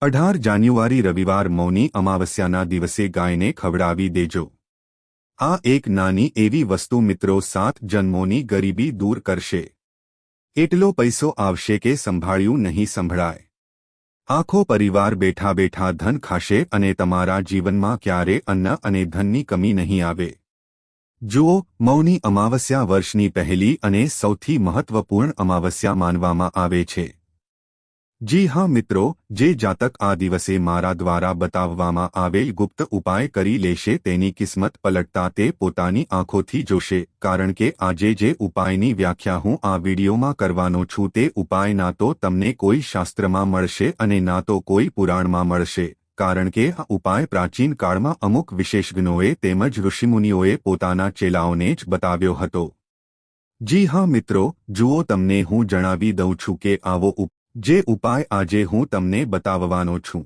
અઢાર જાન્યુઆરી રવિવાર મૌની અમાવસ્યાના દિવસે ગાયને ખવડાવી દેજો. આ એક નાની એવી વસ્તુ મિત્રો સાત જન્મોની ગરીબી દૂર કરશે. એટલો પૈસો આવશે કે સંભાળ્યું નહીં સંભળાય. આખો પરિવાર બેઠા બેઠા ધન ખાશે અને તમારા જીવનમાં ક્યારે અન્ન અને ધનની કમી નહીં આવે. જુઓ, મૌની અમાવસ્યા વર્ષની પહેલી અને સૌથી મહત્વપૂર્ણ અમાવસ્યા માનવામાં આવે છે. જી હા મિત્રો, જે જાતક આ દિવસે મારા દ્વારા બતાવવામાં આવેલ ગુપ્ત ઉપાય કરી લેશે તેની કિસ્મત પલટતા તે પોતાની આંખોથી જોશે, કારણ કે આજે જે ઉપાયની વ્યાખ્યા હું આ વિડીયોમાં કરવાનો છું તે ઉપાય ના તો તમને કોઈ શાસ્ત્રમાં મળશે અને ના તો કોઈ પુરાણમાં મળશે, કારણ કે આ ઉપાય પ્રાચીન કાળમાં અમુક વિશેષજ્ઞોએ તેમજ ઋષિમુનિઓએ પોતાના ચેલાઓને જ બતાવ્યો હતો. જી હા મિત્રો, જુઓ તમને હું જણાવી દઉં છું કે આવો જે ઉપાય આજે હું તમને બતાવવાનો છું.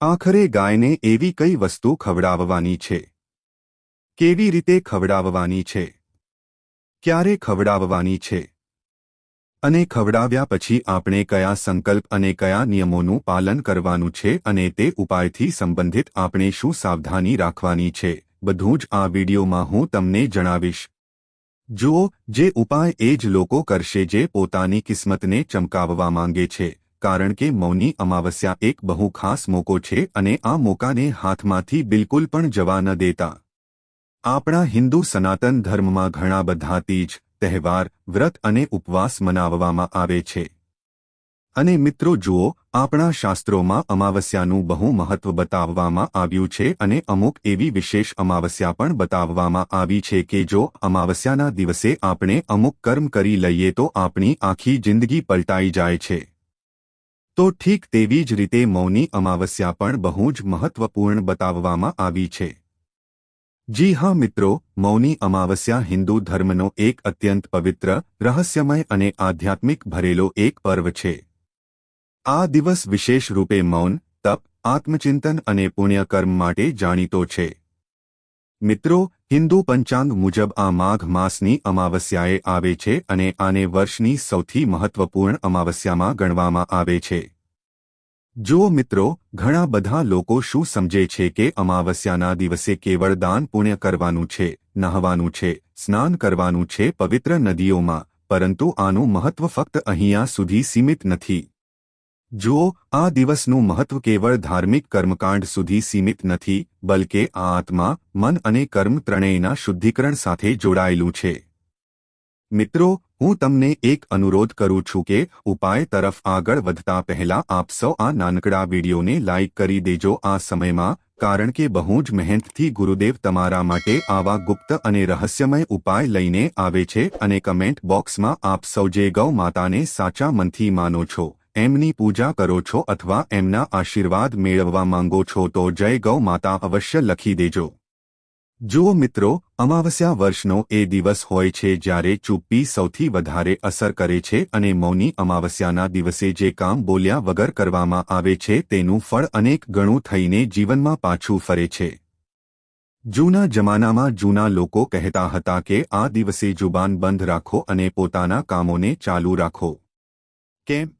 આખરે ગાયને એવી કઈ વસ્તુ ખવડાવવાની છે? કેવી રીતે ખવડાવવાની છે? ક્યારે ખવડાવવાની છે? અને ખવડાવ્યા પછી આપણે કયા સંકલ્પ અને કયા નિયમોનું પાલન કરવાનું છે અને તે ઉપાયથી સંબંધિત આપણે શું સાવધાની રાખવાની છે, બધું જ આ વિડીયોમાં હું તમને જણાવીશ. જુઓ, જે ઉપાય એ જ લોકો કરશે જે પોતાની કિસ્મતને ચમકાવવા માંગે છે, કારણ કે મૌની અમાવસ્યા એક બહુ ખાસ મોકો છે અને આ મોકાને હાથમાંથી બિલકુલ પણ જવા ન દેતા. આપણા હિન્દુ સનાતન ધર્મમાં ઘણા બધા તીજ, તહેવાર, વ્રત અને ઉપવાસ મનાવવામાં આવે છે. અને મિત્રો જુઓ, આપણા શાસ્ત્રોમાં અમાવસ્યાનું બહુ મહત્વ બતાવવામાં આવ્યું છે અને અમુક એવી વિશેષ અમાવસ્યા પણ બતાવવામાં આવી છે કે જો અમાવસ્યાના દિવસે આપણે અમુક કર્મ કરી લઈએ તો આપણી આખી જિંદગી પલટાઈ જાય છે. તો ઠીક તેવી જ રીતે મૌની અમાવસ્યા પણ બહુ જ મહત્વપૂર્ણ બતાવવામાં આવી છે. જી હા મિત્રો, મૌની અમાવસ્યા હિન્દુ ધર્મનો એક અત્યંત પવિત્ર, રહસ્યમય અને આધ્યાત્મિક ભરેલો એક પર્વ છે. આ દિવસ વિશેષ રૂપે મૌન, તપ, આત્મચિંતન અને પુણ્યકર્મ માટે જાણીતો છે. મિત્રો, હિન્દુ પંચાંગ મુજબ આ માઘ માસની અમાવસ્યાએ આવે છે અને આને વર્ષની સૌથી મહત્વપૂર્ણ અમાવસ્યામાં ગણવામાં આવે છે. જો મિત્રો, ઘણા બધા લોકો શું સમજે છે કે અમાવસ્યાના દિવસે કેવળ દાન પુણ્ય કરવાનું છે, નહાવાનું છે, સ્નાન કરવાનું છે પવિત્ર નદીઓમાં, પરંતુ આનું મહત્વ ફક્ત અહીંયા સુધી સીમિત નથી. જુઓ, આ દિવસનું મહત્વ કેવળ ધાર્મિક કર્મકાંડ સુધી સીમિત નથી, બલકે આ આત્મા, મન અને કર્મ ત્રણેયના શુદ્ધિકરણ સાથે જોડાયેલું છે. મિત્રો, હું તમને એક અનુરોધ કરું છું કે ઉપાય તરફ આગળ વધતા પહેલા આપ સૌ આ નાનકડા વિડીયોને લાઇક કરી દેજો આ સમયમાં, કારણ કે બહુ જ મહેનતથી ગુરુદેવ તમારા માટે આવા ગુપ્ત અને રહસ્યમય ઉપાય લઈને આવે છે અને કમેન્ટ બોક્સમાં આપ સૌ જે ગૌ માતાને સાચા મનથી માનો છો. એમની પૂજા કરો છો અથવા એમના આશીર્વાદ મેળવવા માંગો છો તો જય ગૌ માતા અવશ્ય લખી દેજો. જુઓ મિત્રો, અમાવસ્યા વર્ષનો એ દિવસ હોય છે જ્યારે ચુપ્પી સૌથી વધારે અસર કરે છે અને મૌની અમાવસ્યાના દિવસે જે કામ બોલ્યા વગર કરવામાં આવે છે તેનું ફળ અનેક ગણું થઈને જીવનમાં પાછું ફરે છે. જૂના જમાનામાં જૂના લોકો કહેતા હતા કે આ દિવસે જુબાન બંધ રાખો અને પોતાના કામોને ચાલુ રાખો. કેમ?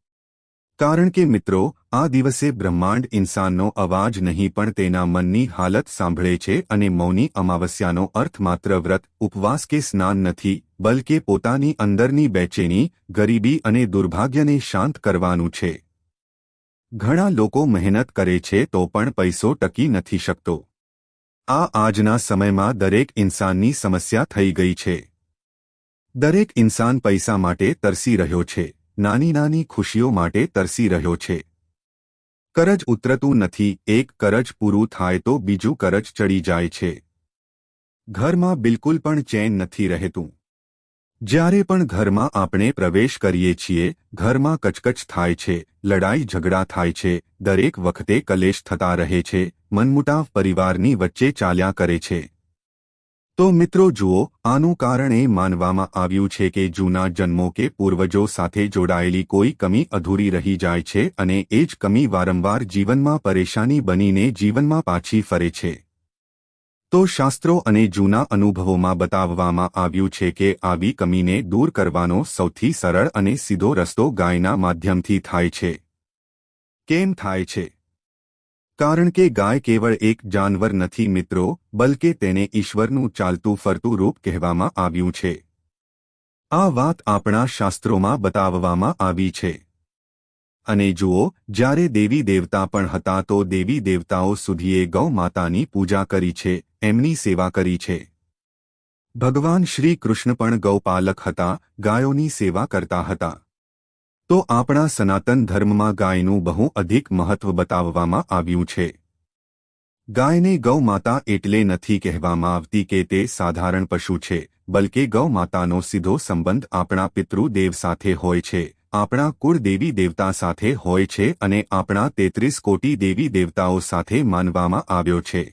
કારણ કે મિત્રો, આ દિવસે બ્રહ્માંડ ઇન્સાનનો અવાજ નહીં પણ તેના મનની હાલત સાંભળે છે અને મૌની અમાવસ્યાનો અર્થ માત્ર વ્રત, ઉપવાસ કે સ્નાન નથી, બલકે પોતાની અંદરની બેચેની ગરીબી અને દુર્ભાગ્યને શાંત કરવાનું છે. ઘણા લોકો મહેનત કરે છે તો પણ પૈસો ટકી નથી શકતો. આ આજના સમયમાં દરેક ઇન્સાનની સમસ્યા થઈ ગઈ છે. દરેક ઇન્સાન પૈસા માટે તરસી રહ્યો છે. નાની નાની ખુશીઓ માટે તરસી રહ્યો છે. કરજ ઉતરતું નથી, એક કરજ પૂરું થાય તો બીજું કરજ ચડી જાય છે. ઘરમાં બિલકુલ પણ ચેન નથી રહેતું. જ્યારે પણ ઘરમાં આપણે પ્રવેશ કરીએ છીએ, ઘરમાં કચકચ થાય છે, લડાઈ ઝઘડા થાય છે, દરેક વખતે કલેશ થતા રહે છે, મનમુટાવ પરિવારની વચ્ચે ચાલ્યા કરે છે. તો મિત્રો જુઓ, આનું કારણ એ માનવામાં આવ્યું છે કે જૂના જન્મો કે પૂર્વજો સાથે જોડાયેલી કોઈ કમી અધૂરી રહી જાય છે અને એ જ કમી વારંવાર જીવનમાં પરેશાની બનીને જીવનમાં પાછી ફરે છે. તો શાસ્ત્રો અને જૂના અનુભવોમાં બતાવવામાં આવ્યું છે કે આવી કમીને દૂર કરવાનો સૌથી સરળ અને સીધો રસ્તો ગાયના માધ્યમથી થાય છે. કેમ થાય છે? કારણ કે ગાય કેવળ એક જાનવર નથી મિત્રો, બલકે તેને ઈશ્વરનું ચાલતું ફરતું રૂપ કહેવામાં આવ્યું છે. આ વાત આપણા શાસ્ત્રોમાં બતાવવામાં આવી છે. અને જુઓ, જ્યારે દેવી દેવતા પણ હતા તો દેવી દેવતાઓ સુધીએ ગૌ માતાની પૂજા કરી છે, એમની સેવા કરી છે. ભગવાન શ્રી કૃષ્ણ પણ ગૌપાલક હતા, ગાયોની સેવા કરતા હતા. તો આપણા સનાતન ધર્મમાં ગાયનું બહુ અધિક મહત્વ બતાવવામાં આવ્યું છે. ગાયને ગૌમાતા એટલે નથી કહેવામાં આવતી કે તે સાધારણ પશુ છે, બલકે ગૌમાતાનો સીધો સંબંધ આપણા પિતૃદેવ સાથે હોય છે, આપણા કુળ દેવી દેવતા સાથે હોય છે અને આપણા તેત્રીસ કોટી દેવી દેવતાઓ સાથે માનવામાં આવ્યો છે.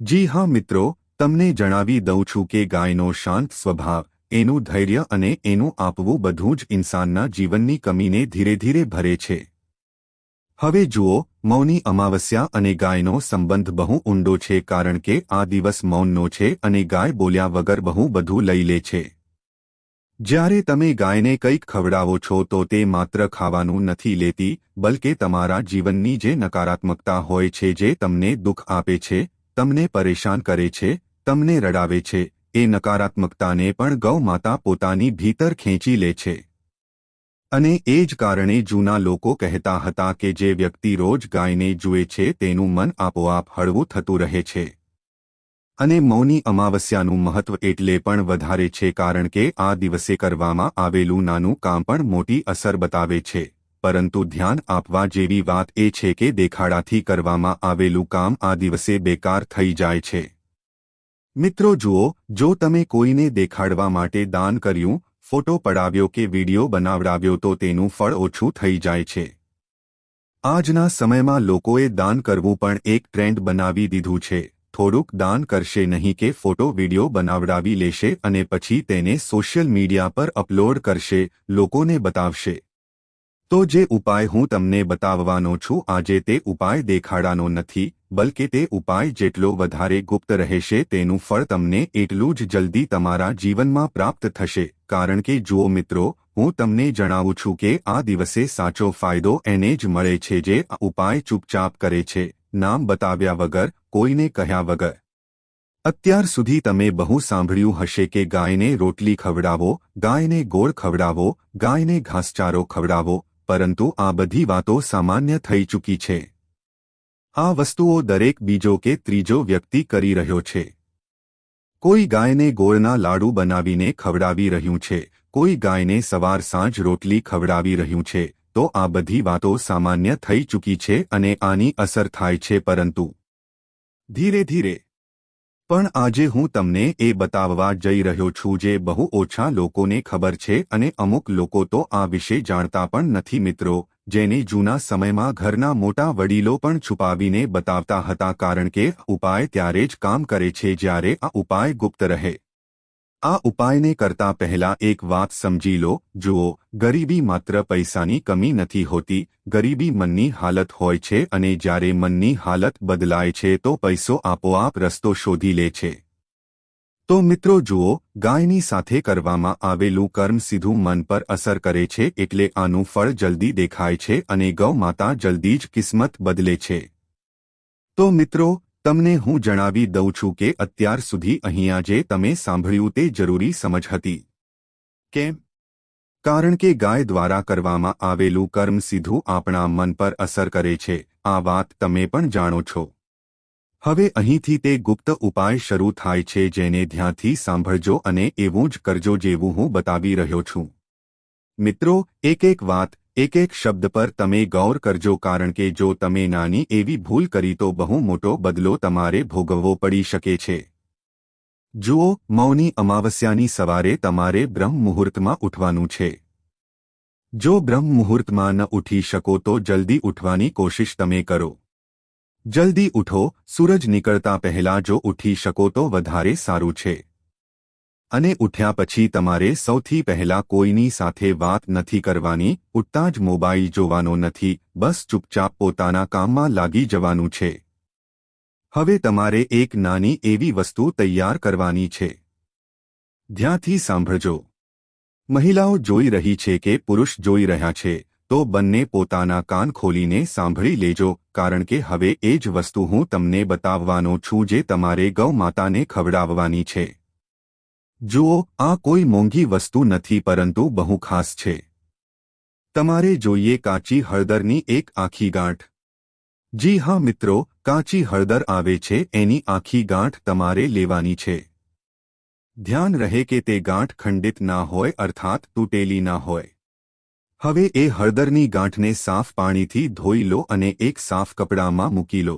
જી હા મિત્રો, તમને જણાવી દઉં છું કે ગાયનો શાંત સ્વભાવ એનું ધૈર્ય અને એનું આપવું બધું જ ઇન્સાનના જીવનની કમીને ધીરે ધીરે ભરે છે. હવે જુઓ, મૌની અમાવસ્યા અને ગાયનો સંબંધ બહુ ઊંડો છે કારણ કે આ દિવસ મૌનનો છે અને ગાય બોલ્યા વગર બહુ બધું લઈ લે છે. જ્યારે તમે ગાયને કંઈક ખવડાવો છો તો તે માત્ર ખાવાનું નથી લેતી, બલકે તમારા જીવનની જે નકારાત્મકતા હોય છે જે તમને દુઃખ આપે છે, તમને પરેશાન કરે છે, તમને રડાવે છે એ નકારાત્મકતાને પણ ગૌ માતા પોતાની ભીતર ખેંચી લે છે. અને એ જ કારણે જૂના લોકો કહેતા હતા કે જે વ્યક્તિ રોજ ગાયને જુએ છે તેનું મન આપોઆપ હળવું થતું રહે છે. અને મૌની અમાવસ્યાનું મહત્વ એટલે પણ વધારે છે કારણ કે આ દિવસે કરવામાં આવેલું નાનું કામ પણ મોટી અસર બતાવે છે. પરંતુ ધ્યાન આપવા જેવી વાત એ છે કે દેખાડાથી કરવામાં આવેલું કામ આ દિવસે બેકાર થઈ જાય છે. મિત્રો જુઓ, જો તમે કોઈને દેખાડવા માટે દાન કર્યું, ફોટો પડાવ્યો કે વીડિયો બનાવડાવ્યો તો તેનું ફળ ઓછું થઈ જાય છે. આજના સમયમાં લોકોએ દાન કરવું પણ એક ટ્રેન્ડ બનાવી દીધું છે. થોડુંક દાન કરશે નહીં કે ફોટો, વીડિયો બનાવડાવી લેશે અને પછી તેને સોશિયલ મીડિયા પર અપલોડ કરશે, લોકોને બતાવશે. તો જે ઉપાય હું તમને બતાવવાનો છું, આજે તે ઉપાય દેખાડાનો નથી બલકે તે ઉપાય જેટલો વધારે ગુપ્ત રહેશે તેનું ફળ તમને એટલું જ જલ્દી તમારા જીવનમાં પ્રાપ્ત થશે. કારણ કે જુઓ મિત્રો, હું તમને જણાવું છું કે આ દિવસે સાચો ફાયદો એને જ મળે છે જે આ ઉપાય ચૂપચાપ કરે છે. નામ બતાવ્યા વગર, કોઈને કહ્યા વગર. અત્યાર સુધી તમે બહુ સાંભળ્યું હશે કે ગાયને રોટલી ખવડાવો, ગાયને ગોળ ખવડાવો, ગાયને ઘાસચારો ખવડાવો, પરંતુ આ બધી વાતો સામાન્ય થઈ ચૂકી છે. આ વસ્તુઓ દરેક બીજો કે ત્રીજો વ્યક્તિ કરી રહ્યો છે. કોઈ ગાયને ગોળના લાડુ બનાવીને ખવડાવી રહ્યું છે, કોઈ ગાયને સવાર સાંજ રોટલી ખવડાવી રહ્યું છે, તો આ બધી વાતો સામાન્ય થઈ ચૂકી છે અને આની અસર થાય છે પરંતુ ધીરે ધીરે. પણ આજે હું તમને એ બતાવવા જઈ રહ્યો છું જે બહુ ઓછા લોકોને ખબર છે અને અમુક લોકો તો આ વિશે જાણતા પણ નથી મિત્રો જેને જૂના સમયમાં ઘરના મોટા વડીલો પણ છુપાવીને બતાવતા હતા કારણ કે ઉપાય ત્યારે જ કામ કરે છે જ્યારે આ ઉપાય ગુપ્ત રહે. આ ઉપાયને કરતા પહેલા એક વાત સમજી લો, જુઓ, ગરીબી માત્ર પૈસાની કમી નથી હોતી, ગરીબી મનની હાલત હોય છે અને જ્યારે મનની હાલત બદલાય છે તો પૈસો આપોઆપ રસ્તો શોધી લે છે. તો મિત્રો જુઓ, ગાયની સાથે કરવામાં આવેલું કર્મ સીધું મન પર અસર કરે છે એટલે આનું ફળ જલ્દી દેખાય છે અને ગૌમાતા જલ્દી જ કિસ્મત બદલે છે. તો મિત્રો, તમને હું જણાવી દઉં છું કે અત્યાર સુધી અહીંયા જે તમે સાંભળ્યું તે જરૂરી સમજ હતી. કેમ? કારણ કે ગાય દ્વારા કરવામાં આવેલું કર્મ સીધું આપણા મન પર અસર કરે છે, આ વાત તમે પણ જાણો છો. હવે અહીંથી તે ગુપ્ત ઉપાય શરૂ થાય છે જેને ધ્યાનથી સાંભળજો અને એવું જ કરજો જેવું હું બતાવી રહ્યો છું. મિત્રો, એક એક વાત, એક એક શબ્દ પર તમે ગૌર કરજો કારણ કે જો તમે નાની એવી ભૂલ કરી તો બહુ મોટો બદલો તમારે ભોગવવો પડી શકે છે. જુઓ, મૌની અમાવસ્યાની સવારે તમારે બ્રહ્મ મુહૂર્તમાં ઉઠવાનું છે. જો બ્રહ્મ મુહૂર્તમાં ન ઉઠી શકો તો જલ્દી ઉઠવાની કોશિશ તમે કરો. જલ્દી ઉઠો, સૂરજ નીકળતા પહેલા જો ઉઠી શકો તો વધારે સારું છે. અને ઉઠ્યા પછી તમારે સૌથી પહેલા કોઈની સાથે વાત નથી કરવાની, ઉઠતા જ મોબાઈલ જોવાનો નથી, બસ ચૂપચાપ પોતાના કામમાં લાગી જવાનું છે. હવે તમારે એક નાની એવી વસ્તુ તૈયાર કરવાની છે. ધ્યાનથી સાંભળજો. મહિલાઓ જોઈ રહી છે કે પુરુષ જોઈ રહ્યા છે, તો બંને પોતાના કાન ખોલીને સાંભળી લેજો કારણ કે હવે એ જ વસ્તુ હું તમને બતાવવાનો છું જે તમારે ગૌ માતાને ખવડાવવાની છે. જુઓ, આ કોઈ મોંઘી વસ્તુ નથી પરંતુ બહુ ખાસ છે. તમારે જોઈએ કાચી હળદરની એક આખી ગાંઠ. જી હા મિત્રો, કાચી હળદર આવે છે, એની આખી ગાંઠ તમારે લેવાની છે. ધ્યાન રહે કે તે ગાંઠ ખંડિત ના હોય, અર્થાત તૂટેલી ના હોય. હવે એ હળદરની ગાંઠને સાફ પાણીથી ધોઈ લો અને એક સાફ કપડામાં મૂકી લો.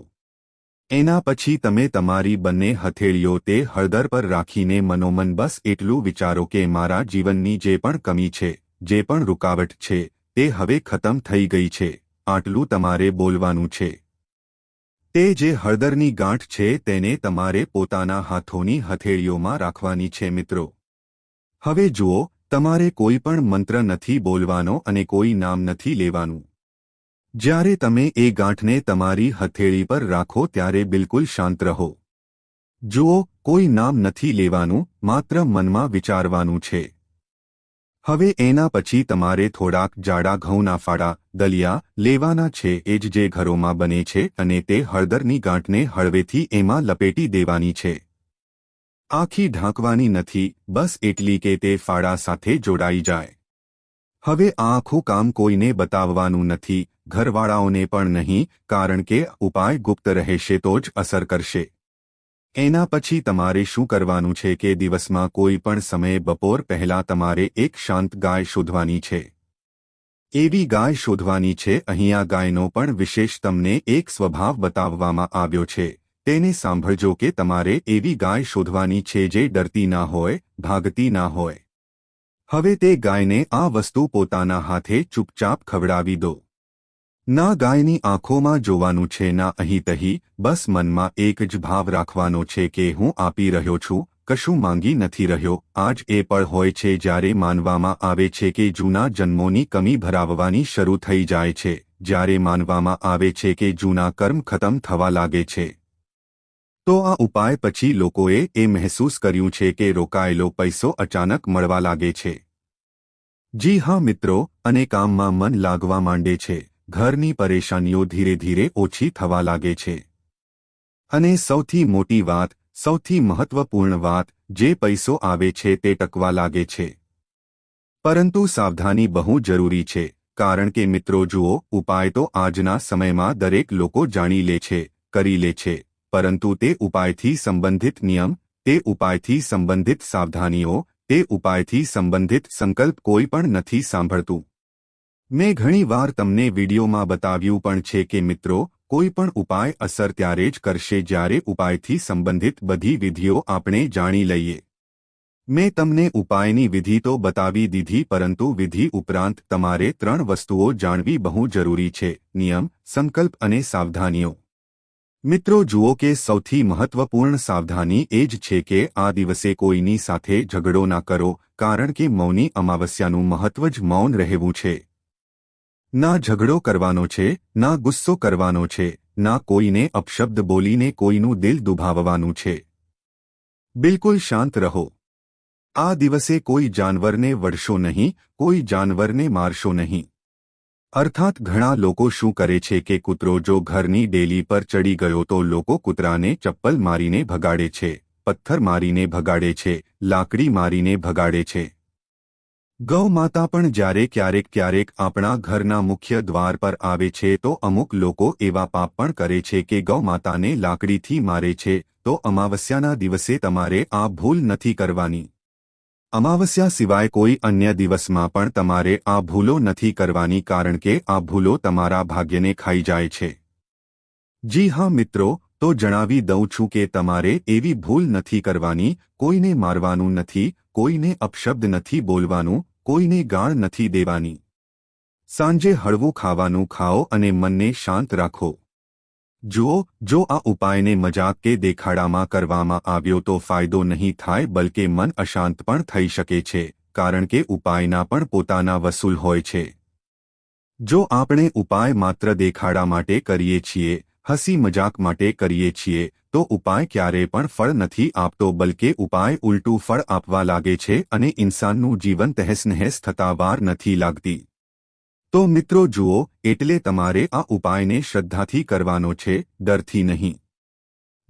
એના પછી તમે તમારી બંને હથેળીઓ તે હળદર પર રાખીને મનોમન બસ એટલું વિચારો કે મારા જીવનની જે પણ કમી છે, જે પણ રૂકાવટ છે, તે હવે ખતમ થઈ ગઈ છે, આટલું તમારે બોલવાનું છે. તે જે હળદરની ગાંઠ છે તેને તમારે પોતાના હાથોની હથેળીઓમાં રાખવાની છે મિત્રો. હવે જુઓ તમારે કોઈ પણ મંત્ર નથી બોલવાનો અને કોઈ નામ નથી લેવાનું. જ્યારે તમે એ ગાંઠને તમારી હથેળી પર રાખો ત્યારે બિલકુલ શાંત રહો. જુઓ, કોઈ નામ નથી લેવાનું, માત્ર મનમાં વિચારવાનું છે. હવે એના પછી તમારે થોડાક જાડા ઘઉંના ફાડા, દલિયા, લેવાના છે, એ જ જે ઘરોમાં બને છે અને તે હળદરની ગાંઠને હળવેથી એમાં લપેટી દેવાની છે. આખી ઢાંકવાની નથી, બસ એટલી કે તે ફાળા સાથે જોડાઈ જાય. હવે આ આખું કામ કોઈને બતાવવાનું નથી, ઘરવાળાઓને પણ નહીં, કારણ કે ઉપાય ગુપ્ત રહેશે તો જ અસર કરશે. એના પછી તમારે શું કરવાનું છે કે દિવસમાં કોઈ પણ સમયે બપોર પહેલા તમારે એક શાંત ગાય શોધવાની છે. એવી ગાય શોધવાની છે, અહીંયા ગાયનો પણ વિશેષ તમને એક સ્વભાવ બતાવવામાં આવ્યો છે. તેને સાંભળજો કે તમારે એવી ગાય શોધવાની છે જે ડરતી ના હોય, ભાગતી ના હોય. હવે તે ગાયને આ વસ્તુ પોતાના હાથે ચૂપચાપ ખવડાવી દો. ના ગાયની આંખોમાં જોવાનું છે, ના અહીં તહી, બસ મનમાં એક જ ભાવ રાખવાનો છે કે હું આપી રહ્યો છું, કશું માંગી નથી રહ્યો, આજ એ પણ હોય છે જ્યારે માનવામાં આવે છે કે જૂના જન્મોની કમી ભરાવવાની શરૂ થઈ જાય છે, જ્યારે માનવામાં આવે છે કે જૂના કર્મ ખતમ થવા લાગે છે. તો આ ઉપાય પછી લોકોએ એ મહેસૂસ કર્યું છે કે રોકાયેલો પૈસો અચાનક મળવા લાગે છે. જી હા મિત્રો, અને કામમાં મન લાગવા માંડે છે. ઘરની પરેશાનીઓ ધીરે ધીરે ઓછી થવા લાગે છે. અને સૌથી મોટી વાત, સૌથી મહત્વપૂર્ણ વાત, જે પૈસો આવે છે તે ટકવા લાગે છે. પરંતુ સાવધાની બહુ જરૂરી છે, કારણ કે મિત્રો જુઓ, ઉપાય તો આજના સમયમાં દરેક લોકો જાણી લે છે, કરી લે છે. પરંતુ તે ઉપાયથી સંબંધિત નિયમ, તે ઉપાયથી સંબંધિત સાવધાનીઓ, તે ઉપાયથી સંબંધિત સંકલ્પ કોઈ પણ નથી સાંભળતું. મેં ઘણી વાર તમને વિડીયોમાં બતાવ્યું પણ છે કે મિત્રો, કોઈ પણ ઉપાય અસર ત્યારે જ કરશે જ્યારે ઉપાયથી સંબંધિત બધી વિધિઓ આપણે જાણી લઈએ. મેં તમને ઉપાયની વિધિ તો બતાવી દીધી પરંતુ વિધિ ઉપરાંત તમારે ત્રણ વસ્તુઓ જાણવી બહુ જરૂરી છે, નિયમ, સંકલ્પ અને સાવધાનીઓ. મિત્રો જુઓ કે સૌથી મહત્વપૂર્ણ સાવધાની એ જ છે કે આ દિવસે કોઈની સાથે ઝઘડો ના કરો, કારણ કે મૌની અમાવસ્યાનું મહત્વ જ મૌન રહેવું છે. ના ઝઘડો કરવાનો છે, ના ગુસ્સો કરવાનો છે, ના કોઈને અપશબ્દ બોલીને કોઈનું દિલ દુભાવવાનું છે. બિલકુલ શાંત રહો. આ દિવસે કોઈ જાનવરને વળશો નહીં, કોઈ જાનવરને મારશો નહીં. અર્થાત ઘણા લોકો શું કરે છે કે કૂતરો જો ઘરની ડેલી પર ચડી ગયો તો લોકો કૂતરાને ચપ્પલ મારીને ભગાડે છે, પથ્થર મારીને ભગાડે છે, લાકડી મારીને ભગાડે છે. ગૌ માતા પણ જ્યારે ક્યારેક ક્યારેક આપણા ઘરના મુખ્ય દ્વાર પર આવે છે તો અમુક લોકો એવા પાપ પણ કરે છે કે ગૌ માતાને લાકડીથી મારે છે, તો અમાવસ્યાના દિવસે તમારે આ ભૂલ નથી કરવાની. અમાવસ્યા સિવાય કોઈ અન્ય દિવસમાં પણ તમારે આ ભૂલો નથી કરવાની કારણ કે આ ભૂલો તમારા ભાગ્યને ખાઈ જાય છે. જી હા મિત્રો, તો જણાવી દઉં છું કે તમારે એવી ભૂલ નથી કરવાની, કોઈને મારવાનું નથી, કોઈને અપશબ્દ નથી બોલવાનું, કોઈને ગાળ નથી દેવાની. સાંજે હળવું ખાવાનું ખાઓ અને મનને શાંત રાખો. જુઓ, જો આ ઉપાયને મજાક કે દેખાડામાં કરવામાં આવ્યો તો ફાયદો નહીં થાય બલકે મન અશાંત પણ થઈ શકે છે, કારણ કે ઉપાયના પણ પોતાના વસૂલ હોય છે. જો આપણે ઉપાય માત્ર દેખાડા માટે કરીએ છીએ, હસી મજાક માટે કરીએ છીએ, તો ઉપાય ક્યારેય પણ ફળ નથી આપતો બલકે ઉપાય ઉલટું ફળ આપવા લાગે છે અને ઇન્સાનનું જીવન તહેસનહેસ થતા વાર નથી લાગતી. તો મિત્રો જુઓ, એટલે તમારે આ ઉપાયને શ્રદ્ધાથી કરવાનો છે, ડરથી નહીં.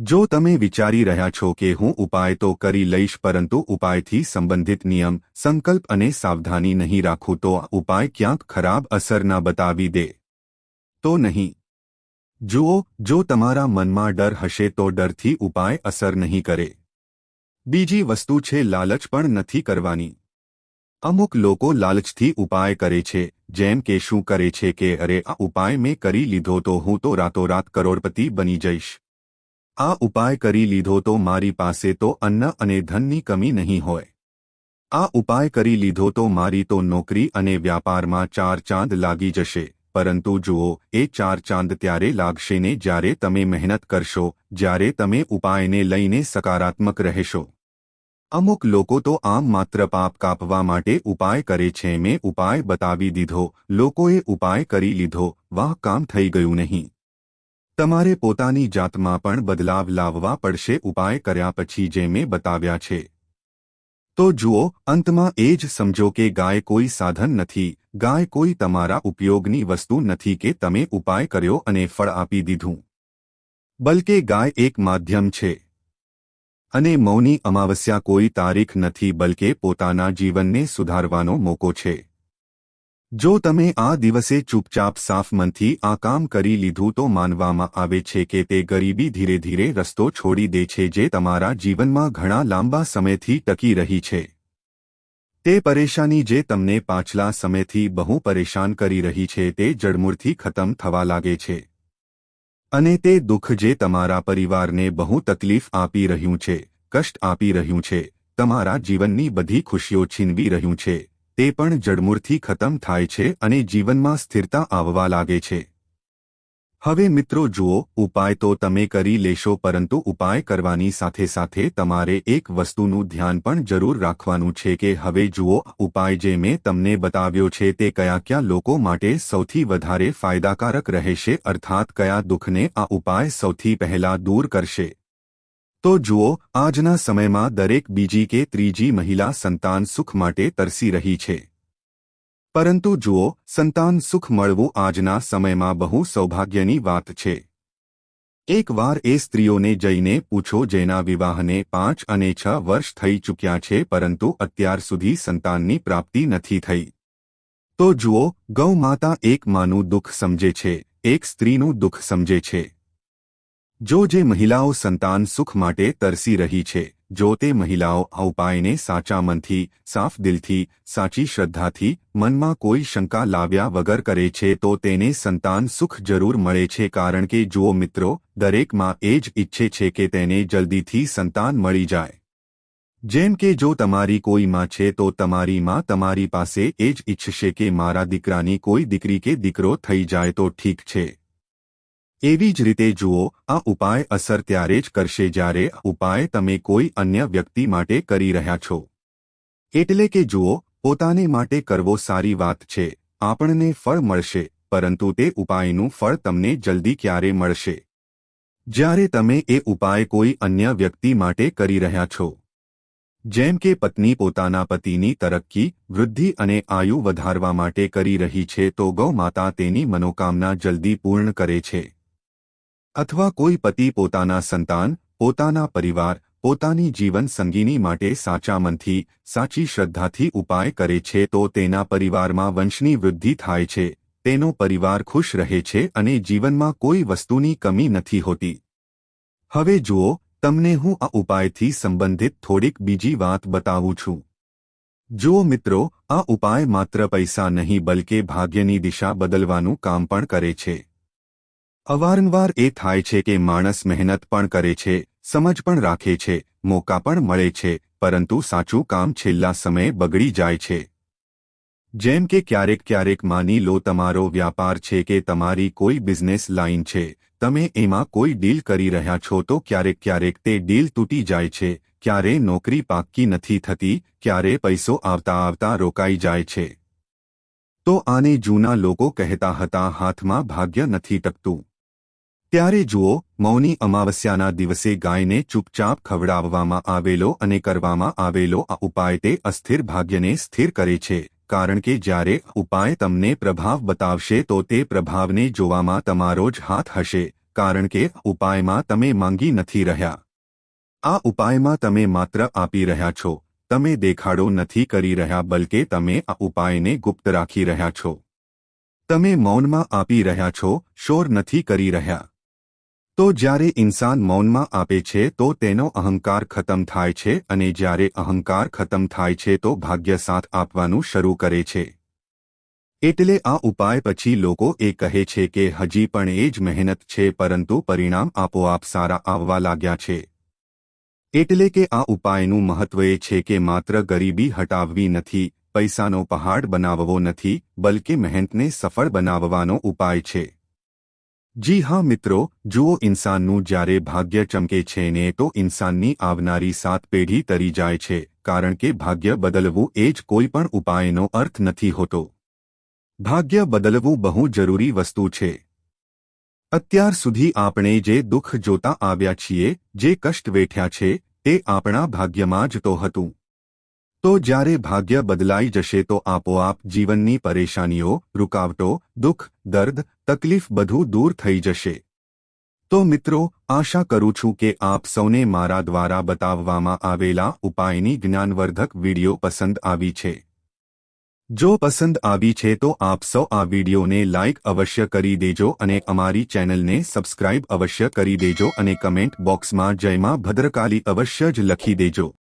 જો તમે વિચારી રહ્યા છો કે હું ઉપાય તો કરી લઈશ પરંતુ ઉપાયથી સંબંધિત નિયમ, સંકલ્પ અને સાવધાની નહીં રાખું તો આ ઉપાય ક્યાંક ખરાબ અસર ના બતાવી દે. તો નહીં. જુઓ, જો તમારા મનમાં ડર હશે તો ડરથી ઉપાય અસર નહીં કરે. બીજી વસ્તુ છે લાલચ પણ નથી કરવાની. અમુક લોકો લાલચથી ઉપાય કરે છે. જેમ કે શું કરે છે કે અરે આ ઉપાય મેં કરી લીધો તો હું તો રાતોરાત કરોડપતિ બની જઈશ. આ ઉપાય કરી લીધો તો મારી પાસે તો અન્ન અને ધનની કમી નહીં હોય. આ ઉપાય કરી લીધો તો મારી તો નોકરી અને વ્યાપારમાં ચાર ચાંદ લાગી જશે. પરંતુ જુઓ, એ ચાર ચાંદ ત્યારે લાગશે ને જ્યારે તમે મહેનત કરશો, જ્યારે તમે ઉપાયને લઈને સકારાત્મક રહેશો. અમુક લોકો તો આમ માત્ર પાપ કાપવા માટે ઉપાય કરે છે મેં ઉપાય બતાવી દીધો, લોકોએ ઉપાય કરી લીધો, વાહ કામ થઈ ગયું નહીં. તમારે પોતાની જાતમાં પણ બદલાવ લાવવા પડશે ઉપાય કર્યા પછી જે મેં બતાવ્યા છે. તો જુઓ, અંતમાં એ જ સમજો કે ગાય કોઈ સાધન નથી, ગાય કોઈ તમારા ઉપયોગની વસ્તુ નથી કે તમે ઉપાય કર્યો અને ફળ આપી દીધું. બલકે ગાય એક માધ્યમ છે. અને મૌની અમાવસ્યા કોઈ તારીખ નથી બલકે પોતાના જીવનને સુધારવાનો મોકો છે. જો તમે આ દિવસે ચૂપચાપ સાફ મનથી આ કામ કરી લીધું તો માનવામાં આવે છે કે તે ગરીબી ધીરે ધીરે રસ્તો છોડી દે છે જે તમારા જીવનમાં ઘણા લાંબા સમયથી ટકી રહી છે. તે પરેશાની જે તમને પાછલા સમયથી બહુ પરેશાન કરી રહી છે તે જડમૂળથી ખતમ થવા લાગે છે. અને તે દુઃખ જે તમારા પરિવારને બહુ તકલીફ આપી રહ્યું છે, કષ્ટ આપી રહ્યું છે, તમારા જીવનની બધી ખુશીઓ છીનવી રહ્યું છે, તે પણ જડમૂળથી ખતમ થાય છે અને જીવનમાં સ્થિરતા આવવા લાગે છે. હવે મિત્રો જુઓ, ઉપાય તો તમે કરી લેશો પરંતુ ઉપાય કરવાની સાથે સાથે તમારે એક વસ્તુનું ધ્યાન પણ જરૂર રાખવાનું છે કે હવે જુઓ, ઉપાય જે મેં તમને બતાવ્યો છે તે કયા કયા લોકો માટે સૌથી વધારે ફાયદાકારક રહેશે, અર્થાત કયા દુઃખને આ ઉપાય સૌથી પહેલા દૂર કરશે. તો જુઓ, આજના સમયમાં દરેક બીજી કે ત્રીજી મહિલા સંતાન સુખ માટે તરસી રહી છે. પરંતુ જુઓ, સંતાન સુખ મળવું આજના સમયમાં બહુ સૌભાગ્યની વાત છે. એકવાર એ સ્ત્રીઓને જઈને પૂછો જેના વિવાહને પાંચ અને છ વર્ષ થઈ ચૂક્યા છે પરંતુ અત્યાર સુધી સંતાનની પ્રાપ્તિ નથી થઈ. તો જુઓ ગૌમાતા એક માનું દુઃખ સમજે છે, એક સ્ત્રીનું દુઃખ સમજે છે. જો જે મહિલાઓ સંતાન સુખ માટે તરસી રહી છે જો તે મહિલાઓ આ ઉપાયને સાચા મનથી, સાફ દિલથી, સાચી શ્રદ્ધાથી, મનમાં કોઈ શંકા લાવ્યા વગર કરે છે તો તેને સંતાન સુખ જરૂર મળે છે કારણ કે જુઓ મિત્રો, દરેકમાં એ જ ઈચ્છે છે કે તેને જલ્દીથી સંતાન મળી જાય. જેમ કે જો તમારી કોઈ માં છે તો તમારી માં તમારી પાસે એ જ ઈચ્છશે કે મારા દીકરાની કોઈ દીકરી કે દીકરો થઈ જાય તો ઠીક છે. એવી જ રીતે જુઓ, આ ઉપાય અસર ત્યારે જ કરશે જ્યારે ઉપાય તમે કોઈ અન્ય વ્યક્તિ માટે કરી રહ્યા છો. એટલે કે જુઓ, પોતાને માટે કરવો સારી વાત છે, આપણને ફળ મળશે, પરંતુ તે ઉપાયનું ફળ તમને જલ્દી ક્યારે મળશે? જ્યારે તમે એ ઉપાય કોઈ અન્ય વ્યક્તિ માટે કરી રહ્યા છો. જેમ કે પત્ની પોતાના પતિની તરક્કી, વૃદ્ધિ અને આયુ વધારવા માટે કરી રહી છે તો ગૌ માતા તેની મનોકામના જલ્દી પૂર્ણ કરે છે. અથવા કોઈ પતિ પોતાના સંતાન, પોતાના પરિવાર, પોતાની જીવન સંગીની માટે સાચા મનથી, સાચી શ્રદ્ધાથી ઉપાય કરે છે તો તેના પરિવારમાં વંશની વૃદ્ધિ થાય છે, તેનો પરિવાર ખુશ રહે છે અને જીવનમાં કોઈ વસ્તુની કમી નથી હોતી. હવે જુઓ, તમને હું આ ઉપાયથી સંબંધિત થોડીક બીજી વાત બતાવું છું. જો મિત્રો, આ ઉપાય માત્ર પૈસા નહીં, બલકે ભાગ્યની દિશા બદલવાનું કામ પણ કરે છે. અવારનવાર એ થાય છે કે માણસ મહેનત પણ કરે છે, સમજ પણ રાખે છે, મોકા પણ મળે છે, પરંતુ સાચું કામ છેલ્લા સમયે બગડી જાય છે. જેમ કે ક્યારેક ક્યારેક માની લો તમારો વ્યાપાર છે કે તમારી કોઈ બિઝનેસ લાઇન છે, તમે એમાં કોઈ ડીલ કરી રહ્યા છો તો ક્યારેક ક્યારેક તે ડીલ તૂટી જાય છે, ક્યારે નોકરી પાક્કી નથી થતી, ક્યારે પૈસો આવતા આવતા રોકાઈ જાય છે. તો આને જૂના લોકો કહેતા હતા, હાથમાં ભાગ્ય નથી ટકતું. ત્યારે જુઓ, મૌની અમાવસ્યાના દિવસે ગાયને ચૂપચાપ ખવડાવવામાં આવેલો અને કરવામાં આવેલો આ ઉપાય તે અસ્થિર ભાગ્યને સ્થિર કરે છે. કારણ કે જ્યારે ઉપાય તમને પ્રભાવ બતાવશે તો તે પ્રભાવને જોવામાં તમારો જ હાથ હશે, કારણ કે ઉપાયમાં તમે માંગી નથી રહ્યા. આ ઉપાયમાં તમે માત્ર આપી રહ્યા છો, તમે દેખાડો નથી કરી રહ્યા બલકે તમે આ ઉપાયને ગુપ્ત રાખી રહ્યા છો. તમે મૌનમાં આપી રહ્યા છો, શોર નથી કરી રહ્યા. તો જ્યારે ઇન્સાન મૌનમાં આપે છે, તો તેનો અહંકાર ખતમ થાય છે અને જ્યારે અહંકાર ખતમ થાય છે, તો ભાગ્ય સાથ આપવાનું શરૂ કરે છે. એટલે આ ઉપાય પછી લોકો એ કહે છે કે હજી પણ એ જ મહેનત છે, પરંતુ પરિણામ આપોઆપ સારા આવવા લાગ્યા છે. એટલે કે આ ઉપાયનું મહત્વ એ છે કે માત્ર ગરીબી હટાવવી નથી, પૈસાનો પહાડ બનાવવો નથી, બલકે મહેનતને સફળ બનાવવાનો ઉપાય છે. જી હા મિત્રો, જુઓ ઇન્સાનનું જ્યારે ભાગ્ય ચમકે છે ને તો ઇન્સાનની આવનારી સાત પેઢી તરી જાય છે, કારણ કે ભાગ્ય બદલવું એ જ કોઈ ઉપાયનો અર્થ નથી હોતો. ભાગ્ય બદલવું બહુ જરૂરી વસ્તુ છે. અત્યાર સુધી આપણે જે દુઃખ જોતા આવ્યા છીએ, જે કષ્ટ વેઠ્યા છે, તે આપણા ભાગ્યમાં જ તો હતું. તો જ્યારે ભાગ્ય બદલાઈ જશે તો આપોઆપ જીવનની પરેશાનીઓ, રૂકાવટો, દુઃખ, દર્દ તકલીફ બધું દૂર થઈ જશે. તો મિત્રો, આશા કરું છું કે આપ સૌને મારા દ્વારા બતાવવામાં આવેલા ઉપાયની જ્ઞાનવર્ધક વિડિયો પસંદ આવી છે. જો પસંદ આવી છે તો આપ સૌ આ વિડિયોને લાઇક અવશ્ય કરી દેજો અને અમારી ચેનલને સબસ્ક્રાઇબ અવશ્ય કરી દેજો અને કમેન્ટ બોક્સમાં જયમાં ભદ્રકાલી અવશ્ય જ લખી દેજો.